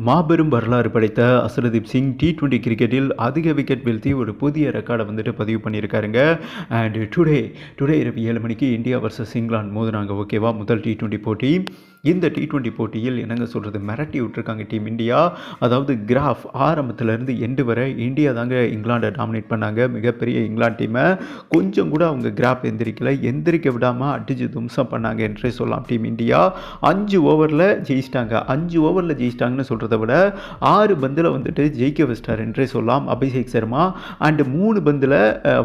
மாபெரும் வரலாறு படைத்த அசரதீப் சிங் டி டுவெண்ட்டி கிரிக்கெட்டில் அதிக விக்கெட் வீழ்த்தி ஒரு புதிய ரெக்கார்டை வந்துட்டு பதிவு பண்ணியிருக்காருங்க. அண்ட் டுடே டுடே இரவு ஏழு மணிக்கு இந்தியா வர்சஸ் இங்கிலாந்து மோதுனாங்க. ஓகேவா முதல் டி டுவெண்ட்டி போட்டி. இந்த டி டுவெண்ட்டி போட்டியில் என்னங்க சொல்கிறது மிரட்டி விட்டுருக்காங்க டீம் இந்தியா அதாவது கிராஃப் ஆரம்பத்துலேருந்து எண்டு வரை இந்தியா தாங்க இங்கிலாண்டை டாமினேட் பண்ணாங்க. மிகப்பெரிய இங்கிலாந்து டீமை கொஞ்சம் கூட அவங்க கிராஃப் எந்திரிக்கல. எந்திரிக்க விடாமல் அடிச்சு தும்சம் பண்ணாங்க என்றே சொல்லலாம் டீம் இந்தியா அஞ்சு ஓவரில் ஜெயிச்சிட்டாங்க. அஞ்சு ஓவரில் ஜெயிச்சிட்டாங்கன்னு சொல்கிறது விட ஆறு பந்தில் வந்துட்டு ஜெயிக்க வச்சிட்டார் என்றே சொல்லலாம். அபிஷேக் சர்மா. அண்டு மூணு பந்தில்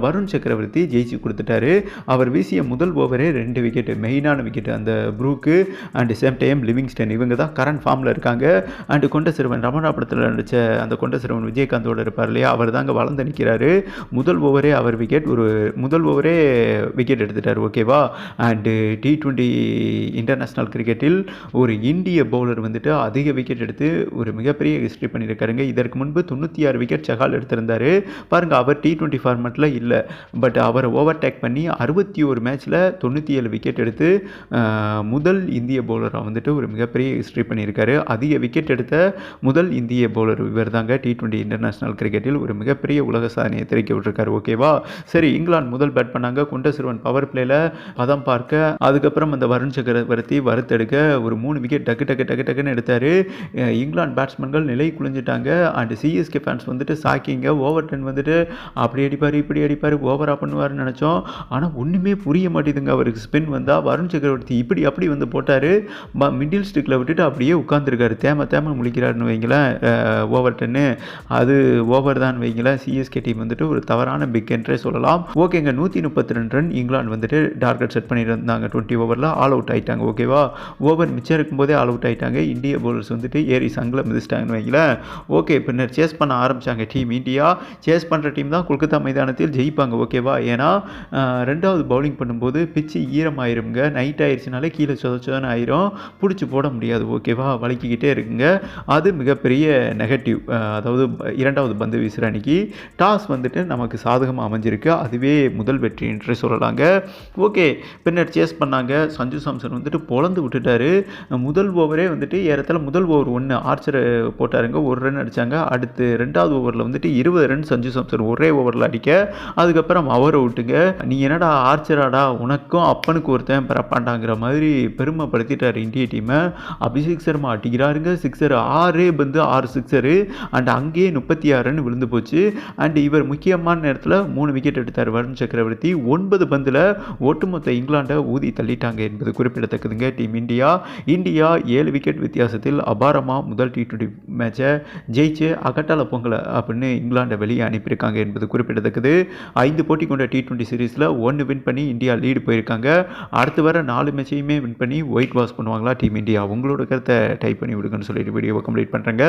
வருண் சக்கரவர்த்தி ஜெயிச்சு கொடுத்துட்டாரு. அவர் வீசிய முதல் ஓவரே ரெண்டு விக்கெட்டு மெயினான விக்கெட்டு அந்த Brook and same time Livingstone இவங்க தான் கரண்ட் ஃபார்மில் இருக்காங்க. அண்டு கொண்ட சிறுவன் ரமணா படத்தில் நடித்த அந்த கொண்ட சிறுவன் விஜயகாந்தோட இருப்பார் இல்லையா? அவர் தாங்க வளர்ந்து நிற்கிறாரு. முதல் ஓவரே அவர் விக்கெட் ஒரு முதல் ஓவரே விக்கெட் எடுத்துட்டார் ஓகேவா அண்டு டி ட்வெண்ட்டி இன்டர்நேஷ்னல் கிரிக்கெட்டில் ஒரு இந்திய பவுலர் வந்துட்டு அதிக விக்கெட் எடுத்து ஒரு மிகப்பெரிய ஹிஸ்ட்ரி பண்ணியிருக்காருங்க. இதற்கு முன்பு தொண்ணூற்றி ஆறு விக்கெட் சகால் எடுத்திருந்தார். பாருங்கள் அவர் டி டுவெண்ட்டி ஃபார்மெட்டில் இல்லை. பட் அவரை ஓவர்டேக் பண்ணி அறுபத்தி ஒரு மேட்ச்சில் தொண்ணூற்றி ஏழு விக்கெட் எடுத்து முதல் இந்திய பவுலராக வந்துட்டு ஒரு மிகப்பெரிய ஹிஸ்ட்ரி பண்ணியிருக்காரு. அதிக விக்கெட் எடுத்த முதல் இந்திய பவுலர் இவர் தாங்க டி டுவெண்ட்டி இன்டர்நேஷ்னல் கிரிக்கெட்டில் ஒரு மிகப்பெரிய உலக சாதனையை தெரிவிக்க விட்டுருக்காரு. ஓகேவா சரி இங்கிலாந்து முதல் பேட் பண்ணாங்க. குண்ட சிறுவன் பவர் பிளேயில் பதம் பார்க்க அதுக்கப்புறம் அந்த வருண் சக்கரவர்த்தி வறுத்தெடுக்க ஒரு மூணு விக்கெட் டக்கு டக்கு டக்கு டக்குன்னு எடுத்தார். இங்கிலாந்து பேட்ஸ்மேன்கள் நிலை குளிஞ்சிட்டாங்க. அண்ட் சிஎஸ்கே ஃபேன்ஸ் வந்துட்டு சாக்கிங்க ஓவர் டென் வந்துட்டு அப்படி அடிப்பார் இப்படி அடிப்பார் ஓவராக பண்ணுவார்னு நினச்சோம். ஆனால் ஒன்றுமே புரிய மாட்டேதுங்க அவருக்கு ஸ்பின் வந்தால் வருண் சக்கரவர்த்தி இப்படி அப்படி வந்து போட்டார். மிடில் ஸ்டிக்கில் விட்டுட்டு அப்படியே உட்காந்துருக்காரு தேம தேம முழிக்கிறாருன்னு வைங்களேன். ஓவர் டென்னு அது ஓவர் தான் வைங்களேன். சிஎஸ்கே டீம் வந்துட்டு ஒரு தவறான பிக் என்றே சொல்லலாம். ஓகேங்க நூற்றி முப்பத்தி ரெண்டு ரன் இங்கிலாந்து வந்துட்டு டார்கெட் செட் பண்ணியிருந்தாங்க. டுவெண்ட்டி ஓவரில் ஆல் அவுட் ஆகிட்டாங்க ஓகேவா ஓவர் மிச்சம் இருக்கும்போதே ஆல் அவுட் ஆகிட்டாங்க இந்திய பவுலர்ஸ் வந்துட்டு ஏரிசாங்க சங்கில் மிதிச்சிட்டாங்கன்னு வைங்களேன். ஓகே பின்னர் சேஸ் பண்ண ஆரம்பிச்சாங்க டீம் இந்தியா சேஸ் பண்ணுற டீம் தான் கொல்கத்தா மைதானத்தில் ஜெயிப்பாங்க ஓகேவா ஏன்னா ரெண்டாவது பவுலிங் பண்ணும்போது பிச்சு ஈரமாயிருங்க நைட் ஆயிடுச்சுனாலே கீழே சொதச்சோன்னு ஆயிரும். பிடிச்சி போட முடியாது ஓகேவா வலிக்கிக்கிட்டே இருக்குங்க. அது மிகப்பெரிய நெகட்டிவ் அதாவது இரண்டாவது பந்து வீசுகிற அன்னைக்கு டாஸ் வந்துட்டு நமக்கு சாதகமாக அமைஞ்சிருக்கு. அதுவே முதல் வெற்றி என்று சொல்லலாங்க. ஓகே பின்னர் சேஸ் பண்ணாங்க. சஞ்சு சாம்சன் வந்துட்டு பொழந்து விட்டுட்டாரு. முதல் ஓவரே வந்துட்டு ஏறத்தில் முதல் ஓவர் ஒன்று ஆர்ச்சர் போட்டாருங்க. ஒரு ரன் அடித்தாங்க அடுத்து ரெண்டாவது ஓவரில் வந்துட்டு இருபது ரன் சஞ்சு சாம்சன் ஒரே ஓவரில் அடிக்க. அதுக்கப்புறம் அவரை விட்டுங்க. நீ என்னடா ஆர்ச்சராடா? உனக்கும் அப்பனுக்கு ஒருத்தன் பிறப்பாண்டாங்கிற மாதிரி பெருமைப்படுத்திட்டார் இந்திய டீமை அபிஷேக் சர்மா அடிக்கிறாருங்க. சிக்ஸர் ஆறே பந்து ஆறு சிக்ஸரு அண்ட் அங்கேயே முப்பத்தி ஆறு ரன் விழுந்து போச்சு. அண்ட் இவர் முக்கியமான நேரத்தில் மூணு விக்கெட் எடுத்தார். வருண் சக்கரவர்த்தி. ஒன்பது பந்தில் ஒட்டுமொத்த இங்கிலாண்டை ஊதி தள்ளிட்டாங்க என்பது குறிப்பிடத்தக்கதுங்க. டீம் இந்தியா இந்தியா ஏழு விக்கெட் வித்தியாசத்தில் அபாரமாக முதல் டி டுவெண்ட்டி மேட்சை ஜெயிச்சு அகட்டால பொங்கலை அப்படின்னு இங்கிலாண்டை வெளியே அனுப்பியிருக்காங்க என்பது குறிப்பிடத்தக்கது. ஐந்து போட்டி கொண்ட டி டுவெண்ட்டி சீரீஸில் ஒன்று வின் பண்ணி இந்தியா லீடு போயிருக்காங்க. அடுத்து வர நாலு மேட்சையுமே வின் பண்ணி ஒயிட் வாஷ் பண்ணுவாங்களா டீம் இந்தியா? உங்களோட கருத்தை டைப் பண்ணி விடுங்கன்னு சொல்லிட்டு வீடியோவை கம்ப்ளீட் பண்ணுறாங்க